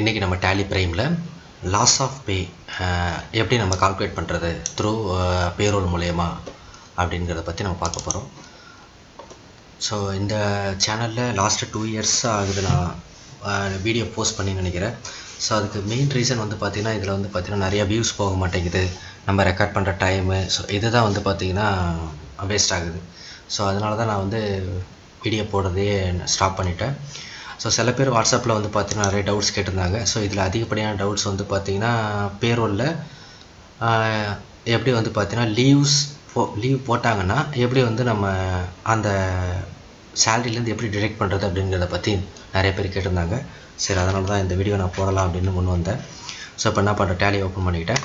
இன்றைக்கி நம்ம டேலி ப்ரைமில் லாஸ் ஆஃப் பே எப்படி நம்ம கால்குலேட் பண்ணுறது த்ரூ பேரோல் மூலயமா அப்படிங்கிறத பற்றி நம்ம பார்க்க போகிறோம் ஸோ இந்த சேனலில் லாஸ்ட்டு டூ இயர்ஸ் ஆகுது நான் வீடியோ போஸ்ட் பண்ணி நினைக்கிறேன். ஸோ அதுக்கு மெயின் ரீசன் வந்து பார்த்திங்கன்னா இதில் வந்து பார்த்திங்கன்னா நிறையா வியூஸ் போக மாட்டேங்குது. நம்ம ரெக்கார்ட் பண்ணுற டைமு ஸோ இதுதான் வந்து பார்த்திங்கன்னா வேஸ்ட் ஆகுது. ஸோ அதனால தான் நான் வந்து வீடியோ போடுறதையே ஸ்டாப் பண்ணிட்டேன். ஸோ சில பேர் வாட்ஸ்அப்பில் வந்து பார்த்திங்கன்னா நிறைய டவுட்ஸ் கேட்டிருந்தாங்க. ஸோ இதில் அதிகப்படியான டவுட்ஸ் வந்து பார்த்திங்கன்னா பேரோலில் எப்படி வந்து பார்த்திங்கன்னா லீவ்ஸ் போ லீவ் போட்டாங்கன்னா எப்படி வந்து நம்ம அந்த சேலரிலேருந்து எப்படி டிடெக்ட் பண்ணுறது அப்படிங்கிறத பற்றி நிறைய பேர் கேட்டிருந்தாங்க. சரி அதனால தான் இந்த வீடியோ நான் போடலாம் அப்படின்னு முன் வந்தேன். ஸோ இப்போ என்ன பண்ணுறேன் டேலி ஓப்பன் பண்ணிக்கிட்டேன்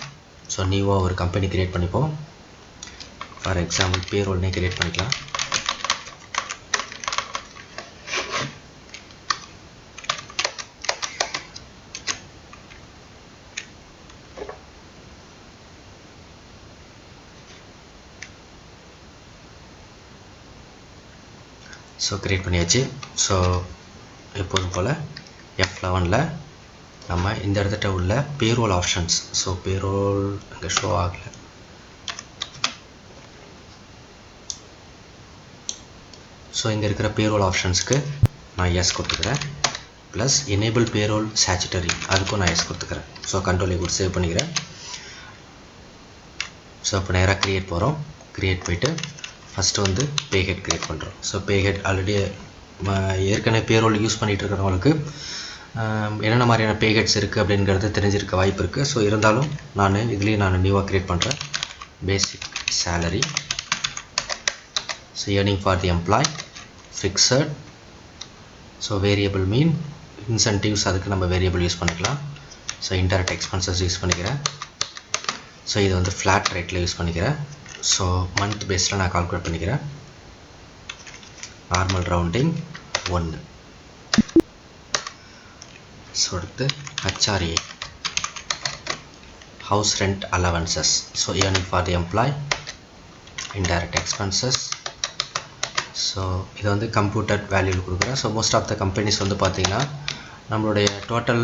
ஸோ நியூவாக ஒரு கம்பெனி க்ரியேட் பண்ணிப்போம். ஃபார் எக்ஸாம்பிள் பேரோல்னே க்ரியேட் பண்ணிக்கலாம். ஸோ க்ரியேட் பண்ணியாச்சு. ஸோ எப்போதும் போல் எஃப் லெவனில் நம்ம இந்த இடத்துல உள்ள பேரோல் ஆப்ஷன்ஸ் ஸோ பேரோல் அங்கே ஷோ ஆகலை. ஸோ இங்கே இருக்கிற பேரோல் ஆப்ஷன்ஸுக்கு நான் எஸ் கொடுத்துக்கிறேன். ப்ளஸ் எனேபிள் பேரோல் சேச்சுட்டரி அதுக்கும் நான் எஸ் கொடுத்துக்கிறேன். ஸோ கண்ட்ரோலை கொடுத்து சேவ் பண்ணிக்கிறேன். ஸோ இப்போ நேராக க்ரியேட் போகிறோம் க்ரியேட் போயிட்டு ஃபஸ்ட்டு வந்து பேஹெட் க்ரியேட் பண்ணுறோம் ஸோ பேஹெட் ஆல்ரெடி ஏற்கனவே பேரோல் யூஸ் பண்ணிகிட்டு இருக்கிறவங்களுக்கு என்னென்ன மாதிரியான பேஹெட்ஸ் இருக்குது அப்படிங்கிறது தெரிஞ்சிருக்க வாய்ப்பு இருக்குது ஸோ இருந்தாலும் நான் இதுலேயும் நான் நியூவாக க்ரியேட் பண்ணுறேன் basic salary so earning for the employee fixed so variable mean incentives அதுக்கு நம்ம வேரியபிள் யூஸ் பண்ணிக்கலாம். ஸோ இன்டர்நெட் எக்ஸ்பென்சஸ் யூஸ் பண்ணிக்கிறேன். ஸோ இது வந்து ஃப்ளாட் ரேட்டில் யூஸ் பண்ணிக்கிறேன். ஸோ மந்த் பேஸில் நான் கால்குலேட் பண்ணிக்கிறேன். நார்மல் ரவுண்டிங் ஒன்று ஸோ அடுத்து HRA house rent allowances so earning for the employee indirect expenses so இது வந்து கம்ப்யூட்டர் வேல்யூ கொடுக்குறேன். So most of the companies வந்து பார்த்திங்கன்னா நம்மளுடைய டோட்டல்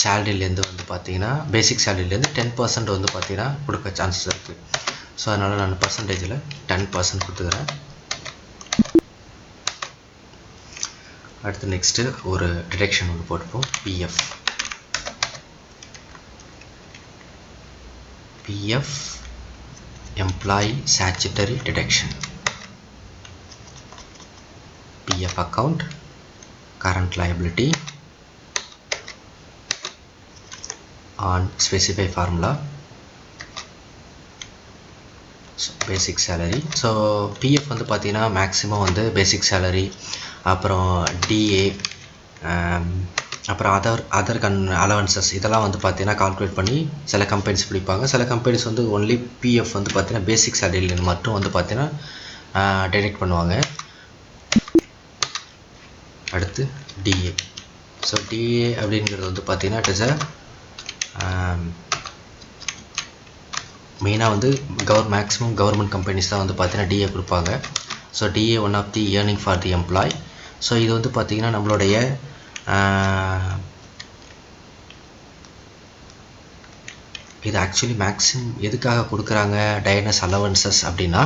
சேலரிலேருந்து வந்து பார்த்தீங்கன்னா பேசிக் சேலரிலேருந்து டென் பர்சன்ட் வந்து பார்த்தீங்கன்னா கொடுக்க சான்சஸ் இருக்குது ஸோ அதனால் நான் பர்சன்டேஜில் டென் பர்சன்ட் கொடுத்துக்கிறேன். அடுத்து நெக்ஸ்ட்டு ஒரு டிடெக்ஷன் ஒன்று போட்டுப்போம். PF PF employee statutory deduction PF account current liability on specify formula. So basic salary. So PF வந்து பார்த்தீங்கன்னா மேக்ஸிமம் வந்து பேசிக் சேலரி அப்புறம் டிஏ um, அப்புறம் அதர் அதர் கன் அலவன்சஸ் இதெல்லாம் வந்து பார்த்தீங்கன்னா கால்குலேட் பண்ணி சில கம்பெனிஸ் பிடிப்பாங்க. சில கம்பெனிஸ் வந்து ஒன்லி பிஎஃப் வந்து பார்த்தீங்கன்னா பேசிக் சேலரியில் மட்டும் வந்து பார்த்தீங்கன்னா டிடெக்ட் uh, பண்ணுவாங்க. அடுத்து டிஏ ஸோ டிஏ அப்படிங்கிறது வந்து பார்த்தீங்கன்னா இட் இஸ் அ மெயினாக வந்து கவர் மேக்ஸிமம் கவர்மெண்ட் கம்பெனிஸ் தான் வந்து பார்த்தீங்கன்னா டிஏ கொடுப்பாங்க. So DA one of the earning for the employee so இது வந்து பார்த்திங்கன்னா நம்மளுடைய இது ஆக்சுவலி மேக்ஸிமம் எதுக்காக கொடுக்குறாங்க? டயனஸ் அலவன்சஸ் அப்படின்னா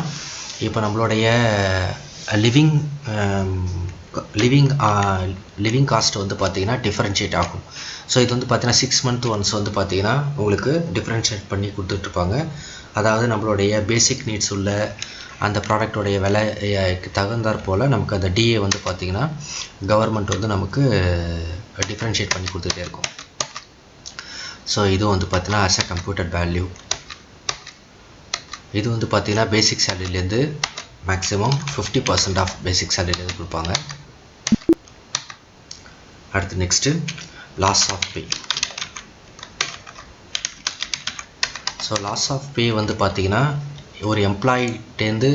இப்போ நம்மளுடைய லிவிங் லிவிங் லிவிங் காஸ்ட் வந்து பார்த்தீங்கன்னா டிஃப்ரென்ஷியேட் ஆகும். ஸோ இது வந்து பார்த்தீங்கன்னா சிக்ஸ் மந்த் ஒன்ஸ் வந்து பார்த்தீங்கன்னா உங்களுக்கு டிஃப்ரென்ஷியேட் பண்ணி கொடுத்துட்ருப்பாங்க. அதாவது நம்மளுடைய பேசிக் நீட்ஸ் உள்ள அந்த ப்ராடக்டோடைய விலைக்கு தகுந்தாற் போல் நமக்கு அந்த டிஏ வந்து பார்த்திங்கன்னா கவர்மெண்ட் வந்து நமக்கு டிஃப்ரென்ஷியேட் பண்ணி கொடுத்துட்டே இருக்கும். ஸோ இதுவும் வந்து பார்த்தீங்கன்னா அஸ் அ கம்ப்யூட்டர் வேல்யூ இது வந்து பார்த்திங்கன்னா basic சேலரிலேருந்து maximum fifty percent of basic சேலரிலேருந்து கொடுப்பாங்க. அடுத்து next loss of pay so loss of pay வந்து பார்த்திங்கன்னா ஒரு எம்ப்ளாயிட்டேருந்து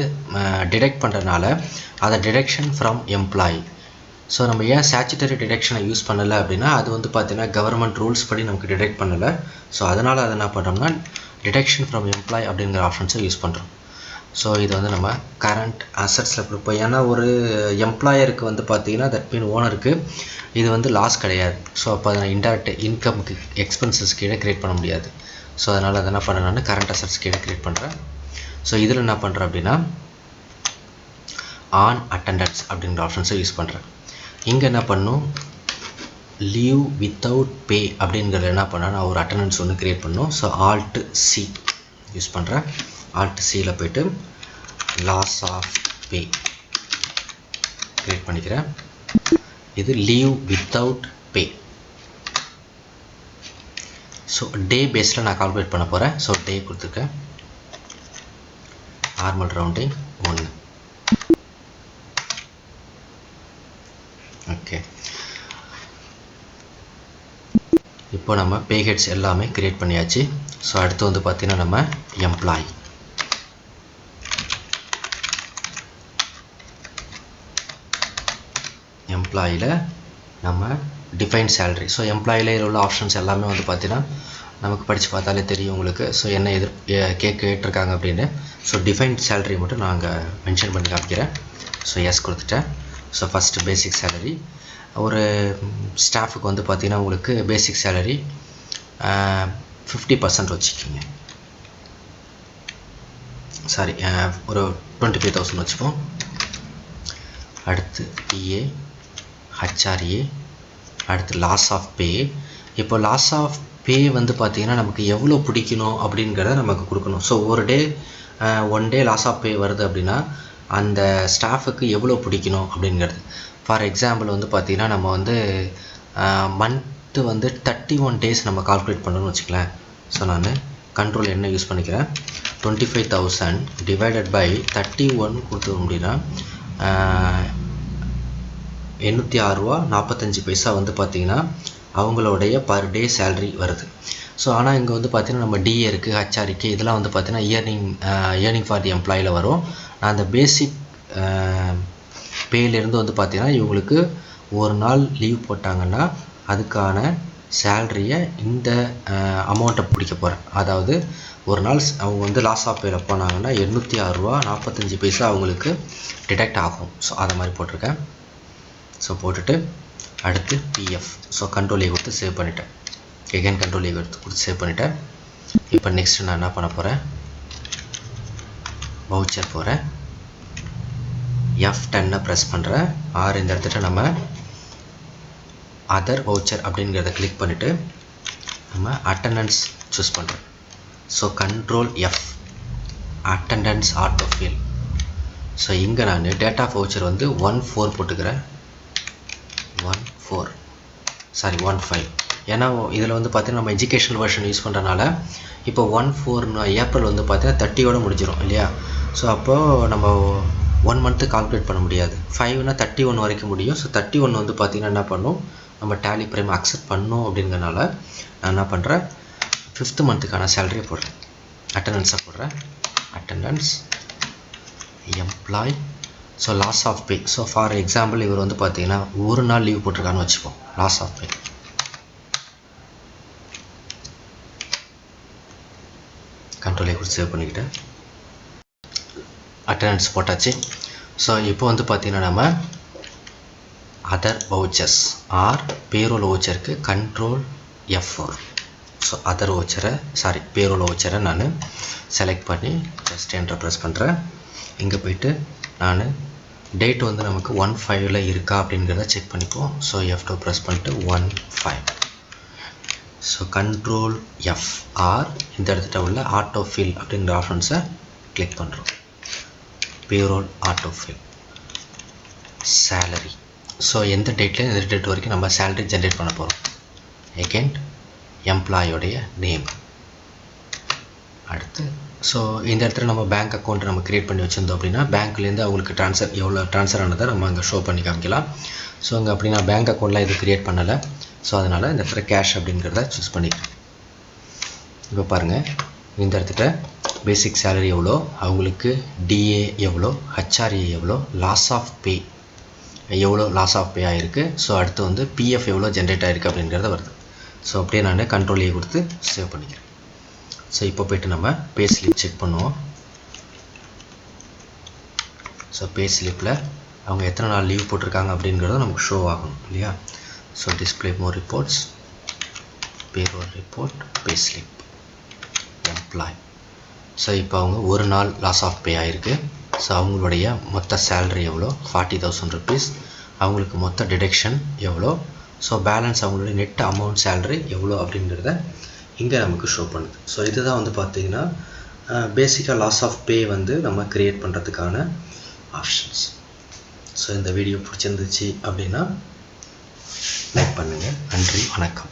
டிடெக்ட் பண்ணுறதுனால அதை டிடெக்ஷன் ஃப்ரம் எம்ப்ளாயி ஸோ நம்ம ஏன் சேச்சுட்டரி டிடெக்ஷனை யூஸ் பண்ணலை அப்படின்னா அது வந்து பார்த்திங்கன்னா கவர்மெண்ட் ரூல்ஸ் படி நமக்கு டிடெக்ட் பண்ணலை. ஸோ அதனால் அதை என்ன பண்ணுறோம்னா டிடெக்ஷன் ஃப்ரம் எம்ப்ளாய் அப்படிங்கிற ஆப்ஷன்ஸை யூஸ் பண்ணுறோம் ஸோ இது வந்து நம்ம கரண்ட் அசட்ஸில் கொடுப்போம். ஏன்னா ஒரு எம்ப்ளாயருக்கு வந்து பார்த்தீங்கன்னா தட் மீன் ஓனருக்கு இது வந்து லாஸ் கிடையாது. ஸோ அப்போ அதை இன்டெரக்ட் இன்கம்க்கு எக்ஸ்பென்சஸ் கீழே க்ரியேட் பண்ண முடியாது. ஸோ அதனால் அதை என்ன பண்ணேன் கரண்ட் அசட்ஸ் கீழே க்ரியேட் பண்ணுறேன் ஸோ இதில் என்ன பண்ணுறேன் அப்படின்னா ஆன் அட்டண்டன்ஸ் அப்படிங்கிற ஆப்ஷன்ஸை யூஸ் பண்ணுறேன் இங்கே என்ன பண்ணும்? லீவ் வித்தவுட் பே அப்படிங்கிறத என்ன பண்ணால் நான் ஒரு அட்டண்டன்ஸ் ஒன்று க்ரியேட் பண்ணும். ஸோ ஆல்ட் சி யூஸ் பண்ணுறேன் ஆல்ட் சியில் போயிட்டு லாஸ் ஆஃப் பே கிரியேட் பண்ணிக்கிறேன். இது leave without pay so day பேஸில் நான் கால்குலேட் பண்ண போகிறேன் ஸோ டே கொடுத்துருக்கேன். நார்மல் ரவுண்டிங் ஒன்று ஓகே இப்போ நம்ம பே ஹெட்ஸ் எல்லாமே கிரியேட் பண்ணியாச்சு. ஸோ அடுத்து வந்து பார்த்தீங்கன்னா நம்ம எம்ப்ளாயி எம்ப்ளாயில் நம்ம டிஃபைன் சேலரி ஸோ எம்ப்ளாயில் உள்ள ஆப்ஷன்ஸ் எல்லாமே வந்து பார்த்தீங்கன்னா நமக்கு படித்து பார்த்தாலே தெரியும் உங்களுக்கு. ஸோ என்ன எதிர் கே கேட்டிருக்காங்க அப்படின்னு. ஸோ டிஃபைன் சேலரி மட்டும் நான் அங்கே மென்ஷன் பண்ணி காமிக்கிறேன். ஸோ எஸ் கொடுத்துட்டேன். ஸோ ஃபஸ்ட்டு பேசிக் சேலரி ஒரு ஸ்டாஃபுக்கு வந்து பார்த்திங்கன்னா உங்களுக்கு பேசிக் சேலரி ஃபிஃப்டி பர்சன்ட் வச்சுக்கோங்க. சாரி ஒரு டுவெண்ட்டி ஃபைவ் தௌசண்ட் வச்சுப்போம். அடுத்து பிஏ ஹச்ஆர்ஏ அடுத்து லாஸ் ஆஃப் பே இப்போ லாஸ் ஆஃப் பே வந்து பார்த்திங்கன்னா நமக்கு எவ்வளோ பிடிக்கணும் அப்படிங்கிறத நமக்கு கொடுக்கணும். ஸோ ஒரு day one day loss of pay வருது அப்படின்னா அந்த ஸ்டாஃபுக்கு எவ்வளோ பிடிக்கணும் அப்படிங்கிறது. ஃபார் எக்ஸாம்பிள் வந்து பார்த்திங்கன்னா நம்ம வந்து மந்த்து வந்து தேர்ட்டி ஒன் டேஸ் நம்ம கால்குலேட் பண்ணணும்னு வச்சுக்கலாம் ஸோ நான் கண்ட்ரோல் என்ன யூஸ் பண்ணிக்கிறேன். Twenty five thousand divided by thirty one கொடுத்தோம் அப்படின்னா எண்ணூற்றி ஆறுரூவா நாற்பத்தஞ்சு பைசா வந்து பார்த்திங்கன்னா அவங்களுடைய பர் டே சேல்ரி வருது. ஸோ ஆனால் இங்கே வந்து பார்த்திங்கன்னா நம்ம டிஏ இருக்குது ஹச்ஆர்க்கு இதெல்லாம் வந்து பார்த்திங்கன்னா இயர்னிங் இயர்னிங் ஃபார் தி எம்ப்ளாயில் வரும். நான் அந்த பேசிக் பேலேருந்து வந்து பார்த்திங்கன்னா இவங்களுக்கு ஒரு நாள் லீவ் போட்டாங்கன்னா அதுக்கான சேல்ரியை இந்த அமௌண்ட்டை பிடிக்க போகிறேன் அதாவது ஒரு நாள் அவங்க வந்து லாஸ் ஆஃப் பேயில் போனாங்கன்னா எண்ணூற்றி ஆறுரூவா நாற்பத்தஞ்சு பைசா அவங்களுக்கு டிடெக்ட் ஆகும். ஸோ அதை மாதிரி போட்டிருக்கேன். ஸோ போட்டுட்டு அடுத்து பிஎஃப் ஸோ கண்ட்ரோல் ஏ கொடுத்து சேவ் பண்ணிட்டேன். எகைன் கண்ட்ரோல் ஏ கொடுத்து கொடுத்து சேவ் பண்ணிட்டேன். இப்போ நெக்ஸ்ட் நான் என்ன பண்ண போகிறேன் வவுச்சர் போகிறேன் எஃப் டென்னை ப்ரெஸ் பண்ணுறேன் ஆர் இந்த இடத்துல நம்ம அதர் வவுச்சர் அப்படிங்கிறத கிளிக் பண்ணிவிட்டு நம்ம அட்டண்டன்ஸ் சூஸ் பண்ணுறோம் so control F attendance auto fill so இங்கே நான் டேட்டா வவுச்சர் வந்து ஒன் ஃபோர் போட்டுக்கிறேன். One four sorry one five ஏன்னா இதில் வந்து பார்த்தீங்கன்னா நம்ம எஜுகேஷனல் வெர்ஷன் யூஸ் பண்ணுறனால இப்போ ஒன் ஃபோர்னு ஏப்ரல் வந்து பார்த்தீங்கன்னா தேர்ட்டியோட முடிஞ்சிடும் இல்லையா? ஸோ அப்போது நம்ம ஒன் மந்த்து கால்குலேட் பண்ண முடியாது. ஃபைவ்னா தேர்ட்டி ஒன் வரைக்கும் முடியும். ஸோ தேர்ட்டி ஒன் வந்து பார்த்திங்கன்னா என்ன பண்ணும்? நம்ம டேலி ப்ரைம் அக்செப்ட் பண்ணோம் அப்படிங்கிறனால நான் என்ன பண்ணுறேன் ஃபிஃப்த்து மந்த்துக்கான சேலரியை போடுறேன். அட்டண்டன்ஸை போடுறேன். Attendance employee so loss of pay so for example இவர் வந்து பார்த்தீங்கன்னா ஒரு நாள் லீவ் போட்டிருக்கான்னு வச்சுப்போம் லாஸ் ஆஃப் பே கண்ட்ரோலை கொடுத்து சேவ் பண்ணிக்கிட்டேன் அட்டண்டன்ஸ் போட்டாச்சு. ஸோ இப்போ வந்து பார்த்தீங்கன்னா நம்ம other vouchers or payroll வவுச்சருக்கு control F four so other வவுச்சரை sorry payroll வவுச்சரை நான் செலக்ட் பண்ணி ஜஸ்ட் என்டர் ப்ரெஸ் பண்ணுறேன் இங்கே போயிட்டு நான் டேட் வந்து நமக்கு ஒன் ஃபைவ்ல இருக்கா அப்படிங்கிறத செக் பண்ணிப்போம். ஸோ எஃப் டூ ப்ரெஸ் பண்ணிட்டு one five so control F R இந்த இடத்துல உள்ள ஆட்டோ ஃபில் அப்படிங்கிற ஆப்ஷன்ஸை கிளிக் பண்ணுறோம் payroll auto fill salary so எந்த டேட்லேயும் எந்த டேட் வரைக்கும் நம்ம சேலரி ஜென்ரேட் பண்ண போகிறோம் எகெண்ட் எம்ப்ளாயோடைய நேம் அடுத்து. ஸோ இந்த இடத்துல நம்ம பேங்க் அக்கௌண்ட் நம்ம க்ரியேட் பண்ணி வச்சுருந்தோம் அப்படின்னா பேங்க்லேருந்து அவங்களுக்கு ட்ரான்ஸ்ஃபர் எவ்வளோ ட்ரான்ஸ்ஃபர் ஆனதை நம்ம அங்கே ஷோ பண்ணி காமிக்கலாம். ஸோ அங்கே அப்படி நான் பேங்க் அக்கௌண்ட்லாம் இது க்ரியேட் பண்ணலை. ஸோ அதனால் இந்த இடத்துல கேஷ் அப்படிங்கிறத சூஸ் பண்ணிக்கிறேன் இப்போ பாருங்கள் இந்த இடத்துல பேசிக் சேலரி எவ்வளோ அவங்களுக்கு டிஏ எவ்வளோ ஹச்ஆர்ஏ எவ்வளோ லாஸ் ஆஃப் பே எவ்வளோ லாஸ் ஆஃப் பே ஆகிருக்கு ஸோ அடுத்து வந்து பிஎஃப் எவ்வளோ ஜென்ரேட் ஆகிருக்கு அப்படிங்கிறத வருது. ஸோ அப்படியே நான் கண்ட்ரோல் ஏ கொடுத்து சேவ் பண்ணிக்கிறேன். ஸோ இப்போ போய்ட்டு நம்ம பே ஸ்லிப் செக் பண்ணுவோம். ஸோ பே ஸ்லிப்பில் அவங்க எத்தனை நாள் லீவ் போட்டிருக்காங்க அப்படிங்கிறது நமக்கு ஷோ ஆகணும் இல்லையா? So display more reports payroll report pay slip employee so இப்போ அவங்க ஒரு நாள் லாஸ் ஆஃப் பே ஆகிருக்கு ஸோ அவங்களுடைய மொத்த சேலரி எவ்வளோ? ஃபார்ட்டி தௌசண்ட் ருபீஸ் அவங்களுக்கு மொத்த டிடெக்ஷன் எவ்வளோ? ஸோ பேலன்ஸ் அவங்களுடைய நெட் அமௌண்ட் சேலரி எவ்வளோ அப்படிங்கிறத இங்கே நமக்கு ஷோ பண்ணுது. ஸோ இதுதான் வந்து பார்த்திங்கன்னா பேசிக்காக லாஸ் ஆஃப் பே வந்து நம்ம க்ரியேட் பண்ணுறதுக்கான ஆப்ஷன்ஸ் ஸோ இந்த வீடியோ பிடிச்சிருந்துச்சு அப்படின்னா லைக் பண்ணுங்கள் நன்றி. வணக்கம்.